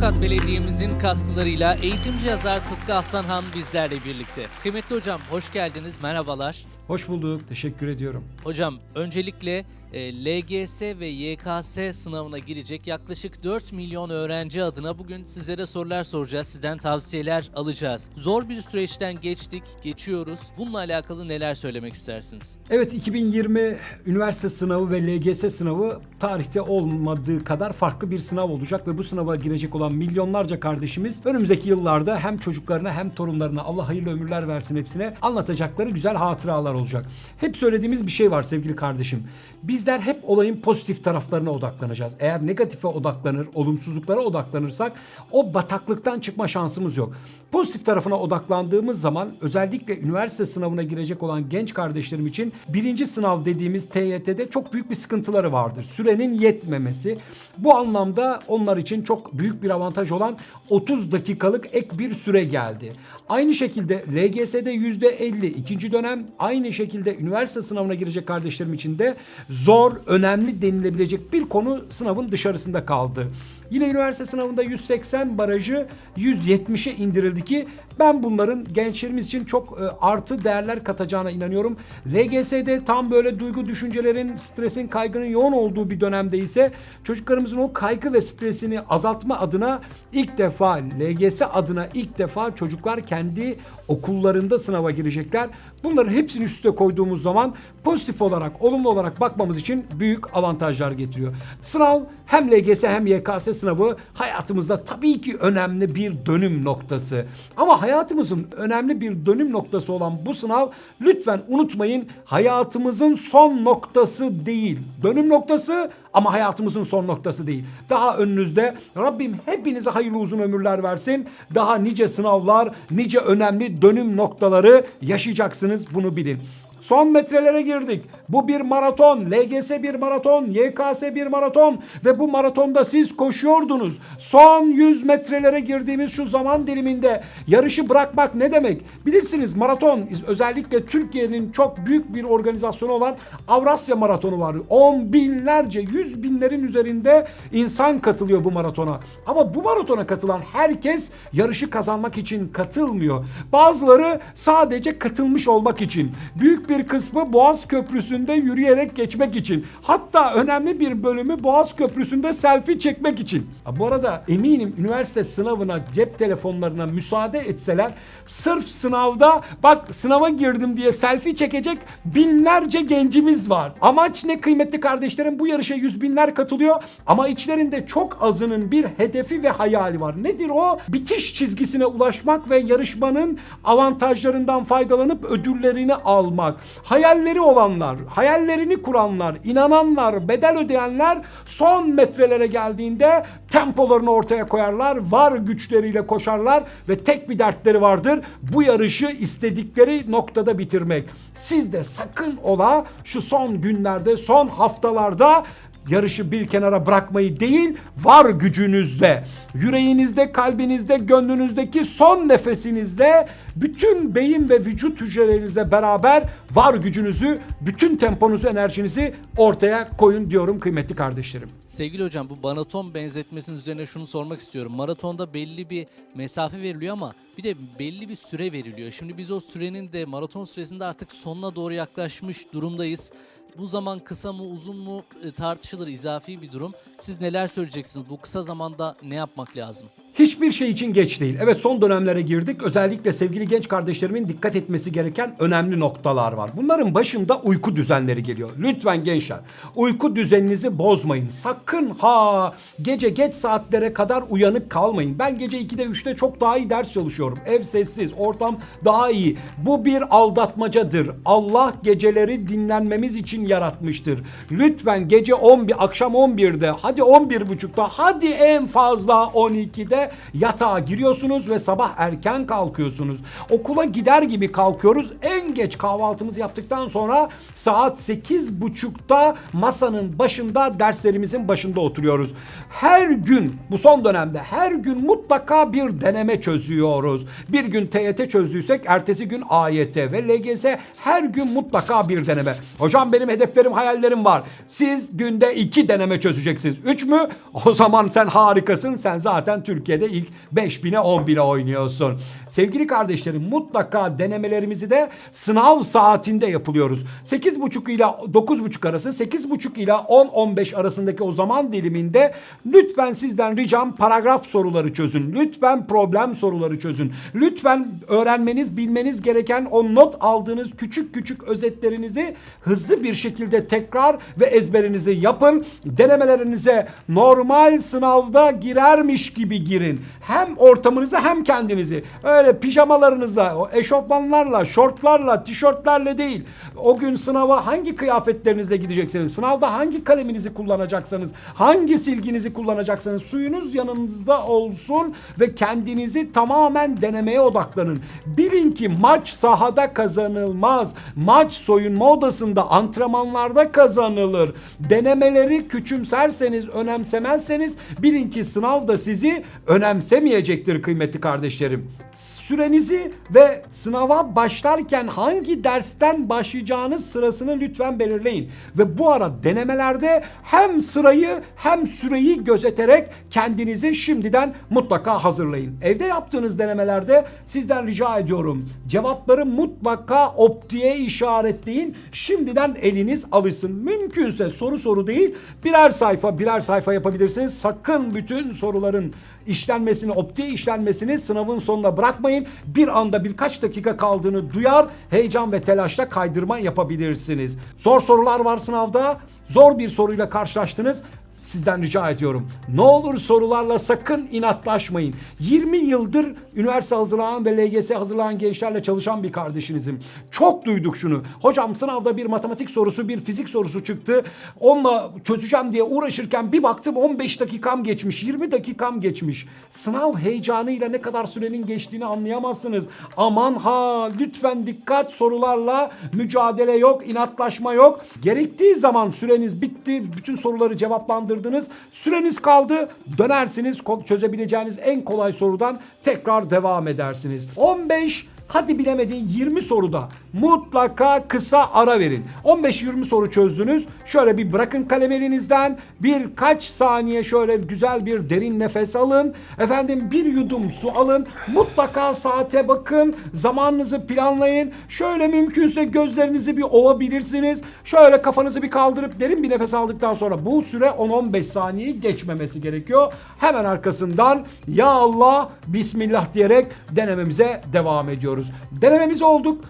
Tokat Belediye'mizin katkılarıyla eğitimci yazar Sıtkı Aslanhan bizlerle birlikte. Kıymetli hocam hoş geldiniz, merhabalar. Hoş bulduk. Teşekkür ediyorum. Hocam öncelikle e, LGS ve YKS sınavına girecek yaklaşık 4 milyon öğrenci adına bugün sizlere sorular soracağız. Sizden tavsiyeler alacağız. Zor bir süreçten geçtik, geçiyoruz. Bununla alakalı neler söylemek istersiniz? Evet 2020 üniversite sınavı ve LGS sınavı tarihte olmadığı kadar farklı bir sınav olacak ve bu sınava girecek olan milyonlarca kardeşimiz önümüzdeki yıllarda hem çocuklarına hem torunlarına Allah hayırlı ömürler versin hepsine anlatacakları güzel hatıralar olacak. Hep söylediğimiz bir şey var sevgili kardeşim. Bizler hep olayın pozitif taraflarına odaklanacağız. Eğer negatife odaklanır, olumsuzluklara odaklanırsak o bataklıktan çıkma şansımız yok. Pozitif tarafına odaklandığımız zaman özellikle üniversite sınavına girecek olan genç kardeşlerim için birinci sınav dediğimiz TYT'de çok büyük bir sıkıntıları vardır. Sürenin yetmemesi. Bu anlamda onlar için çok büyük bir avantaj olan 30 dakikalık ek bir süre geldi. Aynı şekilde LGS'de %50 ikinci dönem aynı şekilde üniversite sınavına girecek kardeşlerim için de zor, önemli denilebilecek bir konu sınavın dışarısında kaldı. Yine üniversite sınavında 180 barajı 170'e indirildi ki ben bunların gençlerimiz için çok e, artı değerler katacağına inanıyorum. LGS'de tam böyle duygu düşüncelerin, stresin, kaygının yoğun olduğu bir dönemde ise çocuklarımızın o kaygı ve stresini azaltma adına ilk defa LGS adına ilk defa çocuklar kendi okullarında sınava girecekler. Bunların hepsini üste koyduğumuz zaman pozitif olarak, olumlu olarak bakmamız için büyük avantajlar getiriyor. Sınav hem LGS hem YKS sınavı hayatımızda tabii ki önemli bir dönüm noktası. Ama hayatımızın önemli bir dönüm noktası olan bu sınav lütfen unutmayın hayatımızın son noktası değil. Dönüm noktası ama hayatımızın son noktası değil. Daha önünüzde Rabbim hepinize hayırlı uzun ömürler versin. Daha nice sınavlar, nice önemli dönüm noktaları yaşayacaksınız bunu bilin. Son metrelere girdik. Bu bir maraton. LGS bir maraton. YKS bir maraton. Ve bu maratonda siz koşuyordunuz. Son 100 metrelere girdiğimiz şu zaman diliminde yarışı bırakmak ne demek? Bilirsiniz maraton özellikle Türkiye'nin çok büyük bir organizasyonu olan Avrasya Maratonu var. On binlerce, yüz binlerin üzerinde insan katılıyor bu maratona. Ama bu maratona katılan herkes yarışı kazanmak için katılmıyor. Bazıları sadece katılmış olmak için. Büyük bir kısmı Boğaz Köprüsü'nde yürüyerek geçmek için. Hatta önemli bir bölümü Boğaz Köprüsü'nde selfie çekmek için. Ha, Bu arada eminim üniversite sınavına cep telefonlarına müsaade etseler sırf sınavda bak sınava girdim diye selfie çekecek binlerce gencimiz var. Amaç ne kıymetli kardeşlerim? Bu yarışa yüz binler katılıyor ama içlerinde çok azının bir hedefi ve hayali var. Nedir o? Bitiş çizgisine ulaşmak ve yarışmanın avantajlarından faydalanıp ödüllerini almak. Hayalleri olanlar, hayallerini kuranlar, inananlar, bedel ödeyenler son metrelere geldiğinde tempolarını ortaya koyarlar, var güçleriyle koşarlar ve tek bir dertleri vardır. Bu yarışı istedikleri noktada bitirmek. Siz de sakın ola şu son günlerde, son haftalarda yarışı bir kenara bırakmayı değil, var gücünüzle, yüreğinizde, kalbinizde, gönlünüzdeki son nefesinizle, bütün beyin ve vücut hücrelerinizle beraber var gücünüzü, bütün temponuzu, enerjinizi ortaya koyun diyorum kıymetli kardeşlerim. Sevgili hocam bu maraton benzetmesinin üzerine şunu sormak istiyorum. Maratonda belli bir mesafe veriliyor ama bir de belli bir süre veriliyor. Şimdi biz o sürenin de maraton süresinde artık sonuna doğru yaklaşmış durumdayız. Bu zaman kısa mı uzun mu e, tartışılır izafi bir durum. Siz neler söyleyeceksiniz? Bu kısa zamanda ne yapmak lazım? Hiçbir şey için geç değil. Evet son dönemlere girdik. Özellikle sevgili genç kardeşlerimin dikkat etmesi gereken önemli noktalar var. Bunların başında uyku düzenleri geliyor. Lütfen gençler uyku düzeninizi bozmayın. Sakın ha gece geç saatlere kadar uyanık kalmayın. Ben gece 2'de 3'te çok daha iyi ders çalışıyorum. Ev sessiz, ortam daha iyi. Bu bir aldatmacadır. Allah geceleri dinlenmemiz için yaratmıştır. Lütfen gece 11, akşam 11'de, hadi 11.30'da, hadi en fazla 12'de yatağa giriyorsunuz ve sabah erken kalkıyorsunuz. Okula gider gibi kalkıyoruz. En geç kahvaltımızı yaptıktan sonra saat 8.30'da masanın başında derslerimizin başında oturuyoruz. Her gün bu son dönemde her gün mutlaka bir deneme çözüyoruz. Bir gün TYT çözdüysek ertesi gün AYT ve LGS her gün mutlaka bir deneme. Hocam benim hedeflerim hayallerim var. Siz günde iki deneme çözeceksiniz. Üç mü? O zaman sen harikasın. Sen zaten Türkiye'de ilk 5000'e 10.000'e oynuyorsun. Sevgili kardeşlerim mutlaka denemelerimizi de sınav saatinde yapılıyoruz. 8.30 ile 9.30 arası 8.30 ile 10-15 arasındaki o zaman diliminde lütfen sizden ricam paragraf soruları çözün. Lütfen problem soruları çözün. Lütfen öğrenmeniz, bilmeniz gereken o not aldığınız küçük küçük özetlerinizi hızlı bir şekilde tekrar ve ezberinizi yapın. Denemelerinize normal sınavda girermiş gibi girin. Hem ortamınıza hem kendinizi. Öyle pijamalarınızla, eşofmanlarla, şortlarla, tişörtlerle değil. O gün sınava hangi kıyafetlerinizle gideceksiniz? Sınavda hangi kaleminizi kullanacaksınız? Hangi silginizi kullanacaksınız? Suyunuz yanınızda olsun ve kendinizi tamamen denemeye odaklanın. Bilin ki maç sahada kazanılmaz. Maç soyunma odasında, antrenmanlarda kazanılır. Denemeleri küçümserseniz, önemsemezseniz bilin ki sınav da sizi önemsemeyecektir kıymetli kardeşlerim. Sürenizi ve sınava başlarken hangi dersten başlayacağınız sırasını lütfen belirleyin. Ve bu ara denemelerde hem sırayı hem süreyi gözeterek kendinizi şimdiden mutlaka hazırlayın. Evde yaptığınız denemelerde sizden rica ediyorum. Cevapları mutlaka optiye işaretleyin. Şimdiden eliniz alışsın. Mümkünse soru soru değil birer sayfa birer sayfa yapabilirsiniz. Sakın bütün soruların işlenmesini, optiye işlenmesini sınavın sonuna bırakmayın. Bir anda birkaç dakika kaldığını duyar, heyecan ve telaşla kaydırma yapabilirsiniz. Zor sorular var sınavda. Zor bir soruyla karşılaştınız. Sizden rica ediyorum. Ne olur sorularla sakın inatlaşmayın. 20 yıldır üniversite hazırlayan ve LGS hazırlayan gençlerle çalışan bir kardeşinizim. Çok duyduk şunu. Hocam sınavda bir matematik sorusu, bir fizik sorusu çıktı. Onunla çözeceğim diye uğraşırken bir baktım 15 dakikam geçmiş, 20 dakikam geçmiş. Sınav heyecanıyla ne kadar sürenin geçtiğini anlayamazsınız. Aman ha lütfen dikkat sorularla mücadele yok, inatlaşma yok. Gerektiği zaman süreniz bitti, bütün soruları cevaplandırdınız. Süreniz kaldı. Dönersiniz çözebileceğiniz en kolay sorudan tekrar devam edersiniz. 15 Hadi bilemedin 20 soruda mutlaka kısa ara verin. 15-20 soru çözdünüz. Şöyle bir bırakın kalem elinizden. Birkaç saniye şöyle güzel bir derin nefes alın. Efendim bir yudum su alın. Mutlaka saate bakın. Zamanınızı planlayın. Şöyle mümkünse gözlerinizi bir ovabilirsiniz. Şöyle kafanızı bir kaldırıp derin bir nefes aldıktan sonra bu süre 10-15 saniyeyi geçmemesi gerekiyor. Hemen arkasından ya Allah Bismillah diyerek denememize devam ediyoruz. Denememiz olduk.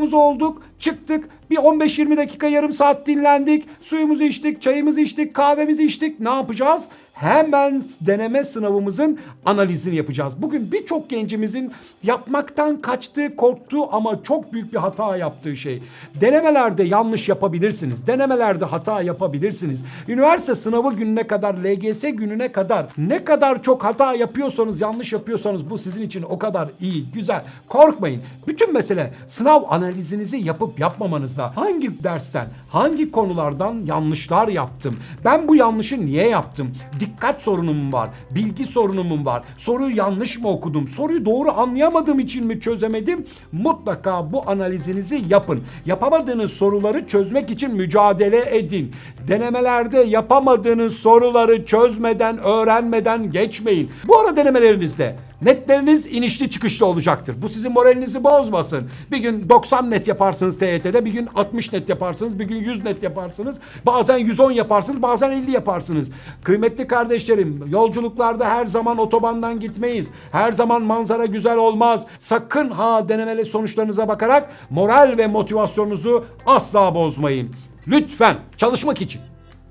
Sınavımız olduk. Çıktık. Bir 15-20 dakika yarım saat dinlendik. Suyumuzu içtik, çayımızı içtik, kahvemizi içtik. Ne yapacağız? Hemen deneme sınavımızın analizini yapacağız. Bugün birçok gencimizin yapmaktan kaçtığı, korktuğu ama çok büyük bir hata yaptığı şey. Denemelerde yanlış yapabilirsiniz. Denemelerde hata yapabilirsiniz. Üniversite sınavı gününe kadar, LGS gününe kadar ne kadar çok hata yapıyorsanız, yanlış yapıyorsanız bu sizin için o kadar iyi, güzel. Korkmayın. Bütün mesele sınav analizinizi yapıp yapmamanızda. Hangi dersten, hangi konulardan yanlışlar yaptım? Ben bu yanlışı niye yaptım? Dikkat sorunum var? Bilgi sorunum var? Soruyu yanlış mı okudum? Soruyu doğru anlayamadığım için mi çözemedim? Mutlaka bu analizinizi yapın. Yapamadığınız soruları çözmek için mücadele edin. Denemelerde yapamadığınız soruları çözmeden, öğrenmeden geçmeyin. Bu ara denemelerinizde Netleriniz inişli çıkışlı olacaktır. Bu sizin moralinizi bozmasın. Bir gün 90 net yaparsınız TYT'de, bir gün 60 net yaparsınız, bir gün 100 net yaparsınız. Bazen 110 yaparsınız, bazen 50 yaparsınız. Kıymetli kardeşlerim, yolculuklarda her zaman otobandan gitmeyiz. Her zaman manzara güzel olmaz. Sakın ha denemeli sonuçlarınıza bakarak moral ve motivasyonunuzu asla bozmayın. Lütfen çalışmak için,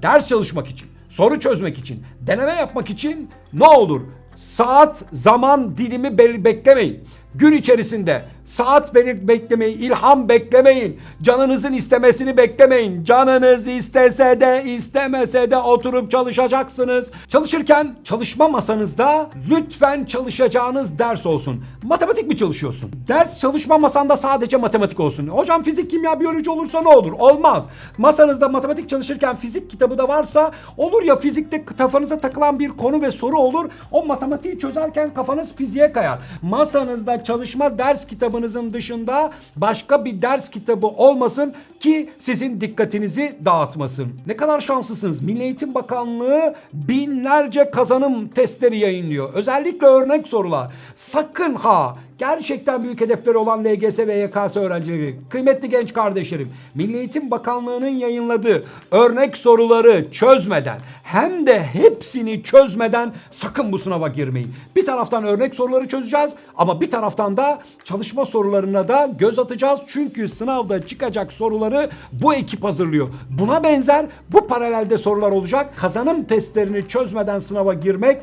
ders çalışmak için, soru çözmek için, deneme yapmak için ne olur saat, zaman dilimi beklemeyin. Gün içerisinde saat beklemeyin, ilham beklemeyin. Canınızın istemesini beklemeyin. Canınız istese de istemese de oturup çalışacaksınız. Çalışırken çalışma masanızda lütfen çalışacağınız ders olsun. Matematik mi çalışıyorsun? Ders çalışma masanda sadece matematik olsun. Hocam fizik, kimya, biyoloji olursa ne olur? Olmaz. Masanızda matematik çalışırken fizik kitabı da varsa olur ya fizikte kafanıza takılan bir konu ve soru olur. O matematiği çözerken kafanız fiziğe kayar. Masanızda çalışma ders kitabınızın dışında başka bir ders kitabı olmasın ki sizin dikkatinizi dağıtmasın. Ne kadar şanslısınız. Milli Eğitim Bakanlığı binlerce kazanım testleri yayınlıyor. Özellikle örnek sorular. Sakın ha gerçekten büyük hedefleri olan LGS ve YKS öğrencileri, kıymetli genç kardeşlerim, Milli Eğitim Bakanlığı'nın yayınladığı örnek soruları çözmeden hem de hepsini çözmeden sakın bu sınava girmeyin. Bir taraftan örnek soruları çözeceğiz ama bir taraftan da çalışma sorularına da göz atacağız. Çünkü sınavda çıkacak soruları bu ekip hazırlıyor. Buna benzer bu paralelde sorular olacak. Kazanım testlerini çözmeden sınava girmek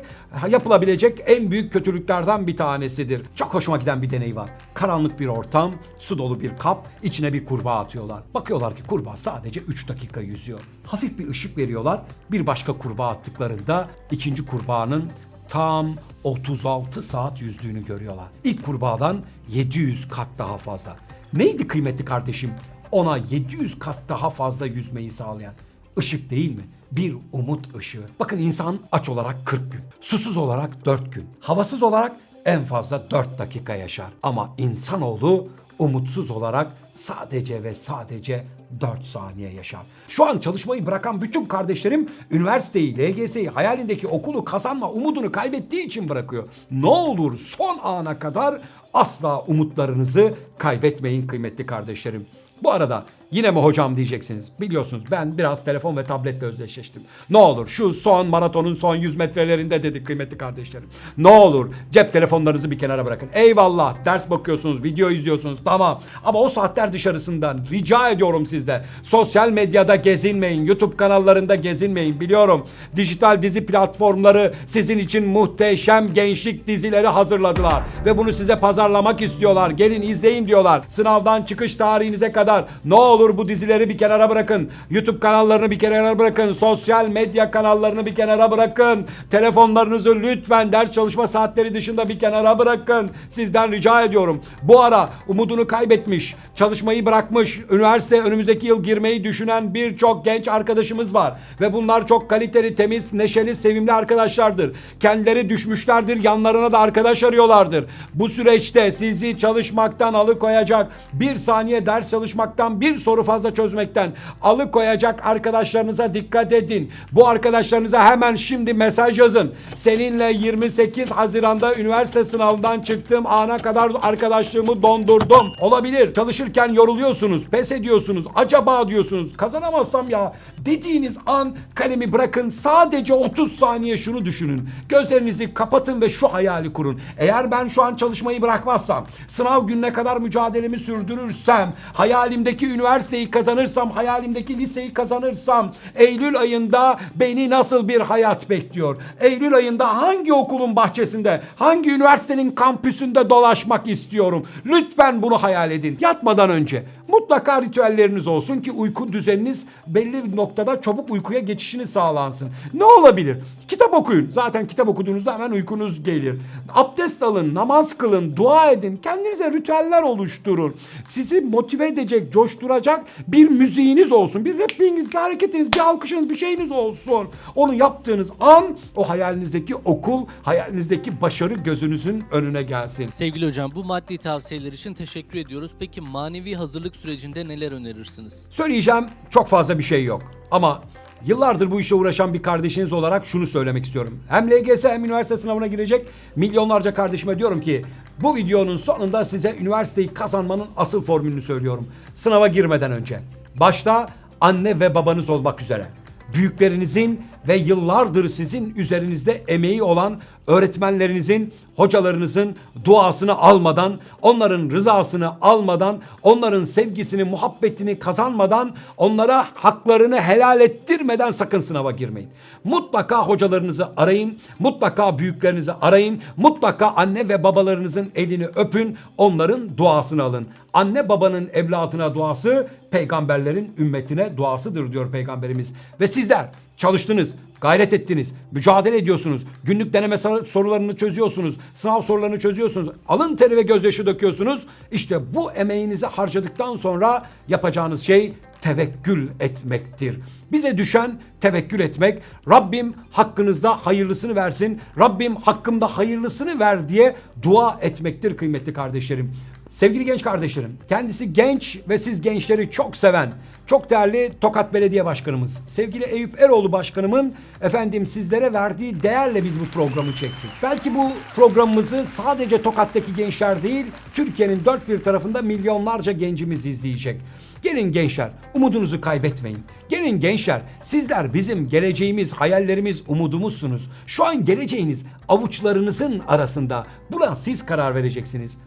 yapılabilecek en büyük kötülüklerden bir tanesidir. Çok hoşuma giden bir deney var. Karanlık bir ortam, su dolu bir kap, içine bir kurbağa atıyorlar. Bakıyorlar ki kurbağa sadece 3 dakika yüzüyor. Hafif bir ışık veriyorlar. Bir başka kurbağa attıklarında ikinci kurbağanın tam 36 saat yüzdüğünü görüyorlar. İlk kurbağadan 700 kat daha fazla. Neydi kıymetli kardeşim? Ona 700 kat daha fazla yüzmeyi sağlayan ışık değil mi? Bir umut ışığı. Bakın insan aç olarak 40 gün, susuz olarak 4 gün, havasız olarak en fazla 4 dakika yaşar. Ama insanoğlu umutsuz olarak sadece ve sadece 4 saniye yaşar. Şu an çalışmayı bırakan bütün kardeşlerim üniversiteyi, LGS'yi, hayalindeki okulu kazanma umudunu kaybettiği için bırakıyor. Ne olur son ana kadar asla umutlarınızı kaybetmeyin kıymetli kardeşlerim. Bu arada yine mi hocam diyeceksiniz. Biliyorsunuz ben biraz telefon ve tabletle özdeşleştim. Ne olur şu son maratonun son 100 metrelerinde dedik kıymetli kardeşlerim. Ne olur cep telefonlarınızı bir kenara bırakın. Eyvallah ders bakıyorsunuz, video izliyorsunuz tamam. Ama o saatler dışarısından rica ediyorum sizde. Sosyal medyada gezinmeyin, YouTube kanallarında gezinmeyin. Biliyorum dijital dizi platformları sizin için muhteşem gençlik dizileri hazırladılar. Ve bunu size pazarlamak istiyorlar. Gelin izleyin diyorlar. Sınavdan çıkış tarihinize kadar ne olur bu dizileri bir kenara bırakın. YouTube kanallarını bir kenara bırakın. Sosyal medya kanallarını bir kenara bırakın. Telefonlarınızı lütfen ders çalışma saatleri dışında bir kenara bırakın. Sizden rica ediyorum. Bu ara umudunu kaybetmiş, çalışmayı bırakmış, üniversite önümüzdeki yıl girmeyi düşünen birçok genç arkadaşımız var. Ve bunlar çok kaliteli, temiz, neşeli, sevimli arkadaşlardır. Kendileri düşmüşlerdir, yanlarına da arkadaş arıyorlardır. Bu süreçte sizi çalışmaktan alıkoyacak, bir saniye ders çalışmaktan, bir soru fazla çözmekten alıkoyacak arkadaşlarınıza dikkat edin. Bu arkadaşlarınıza hemen şimdi mesaj yazın. Seninle 28 Haziran'da üniversite sınavından çıktığım ana kadar arkadaşlığımı dondurdum. Olabilir. Çalışırken yoruluyorsunuz, pes ediyorsunuz, acaba diyorsunuz. Kazanamazsam ya dediğiniz an kalemi bırakın. Sadece 30 saniye şunu düşünün. Gözlerinizi kapatın ve şu hayali kurun. Eğer ben şu an çalışmayı bırakmazsam, sınav gününe kadar mücadelemi sürdürürsem, hayalimdeki üniversiteyi kazanırsam, hayalimdeki liseyi kazanırsam, Eylül ayında beni nasıl bir hayat bekliyor? Eylül ayında hangi okulun bahçesinde, hangi üniversitenin kampüsünde dolaşmak istiyorum? Lütfen bunu hayal edin. Yatmadan önce mutlaka ritüelleriniz olsun ki uyku düzeniniz belli bir noktada çabuk uykuya geçişini sağlansın. Ne olabilir? Kitap okuyun. Zaten kitap okuduğunuzda hemen uykunuz gelir. Abdest alın, namaz kılın, dua edin. Kendinize ritüeller oluşturun. Sizi motive edecek, coşturacak bir müziğiniz olsun. Bir repliğiniz, bir hareketiniz, bir alkışınız, bir şeyiniz olsun. Onu yaptığınız an o hayalinizdeki okul, hayalinizdeki başarı gözünüzün önüne gelsin. Sevgili hocam bu maddi tavsiyeler için teşekkür ediyoruz. Peki manevi hazırlık sürecinde neler önerirsiniz? Söyleyeceğim çok fazla bir şey yok. Ama yıllardır bu işe uğraşan bir kardeşiniz olarak şunu söylemek istiyorum. Hem LGS hem üniversite sınavına girecek milyonlarca kardeşime diyorum ki bu videonun sonunda size üniversiteyi kazanmanın asıl formülünü söylüyorum. Sınava girmeden önce. Başta anne ve babanız olmak üzere büyüklerinizin ve yıllardır sizin üzerinizde emeği olan öğretmenlerinizin, hocalarınızın duasını almadan, onların rızasını almadan, onların sevgisini, muhabbetini kazanmadan, onlara haklarını helal ettirmeden sakın sınava girmeyin. Mutlaka hocalarınızı arayın, mutlaka büyüklerinizi arayın, mutlaka anne ve babalarınızın elini öpün, onların duasını alın. Anne babanın evladına duası peygamberlerin ümmetine duasıdır diyor peygamberimiz. Ve sizler çalıştınız, gayret ettiniz, mücadele ediyorsunuz. Günlük deneme sor- sorularını çözüyorsunuz, sınav sorularını çözüyorsunuz. Alın teri ve gözyaşı döküyorsunuz. İşte bu emeğinizi harcadıktan sonra yapacağınız şey tevekkül etmektir. Bize düşen tevekkül etmek. Rabbim hakkınızda hayırlısını versin. Rabbim hakkımda hayırlısını ver diye dua etmektir kıymetli kardeşlerim. Sevgili genç kardeşlerim, kendisi genç ve siz gençleri çok seven, çok değerli Tokat Belediye Başkanımız, sevgili Eyüp Eroğlu Başkanımın efendim sizlere verdiği değerle biz bu programı çektik. Belki bu programımızı sadece Tokat'taki gençler değil, Türkiye'nin dört bir tarafında milyonlarca gencimiz izleyecek. Gelin gençler, umudunuzu kaybetmeyin. Gelin gençler, sizler bizim geleceğimiz, hayallerimiz, umudumuzsunuz. Şu an geleceğiniz avuçlarınızın arasında. Buna siz karar vereceksiniz.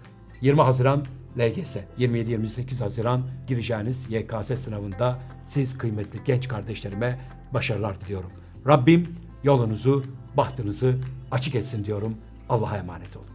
20 Haziran LGS, 27-28 Haziran gireceğiniz YKS sınavında siz kıymetli genç kardeşlerime başarılar diliyorum. Rabbim yolunuzu, bahtınızı açık etsin diyorum. Allah'a emanet olun.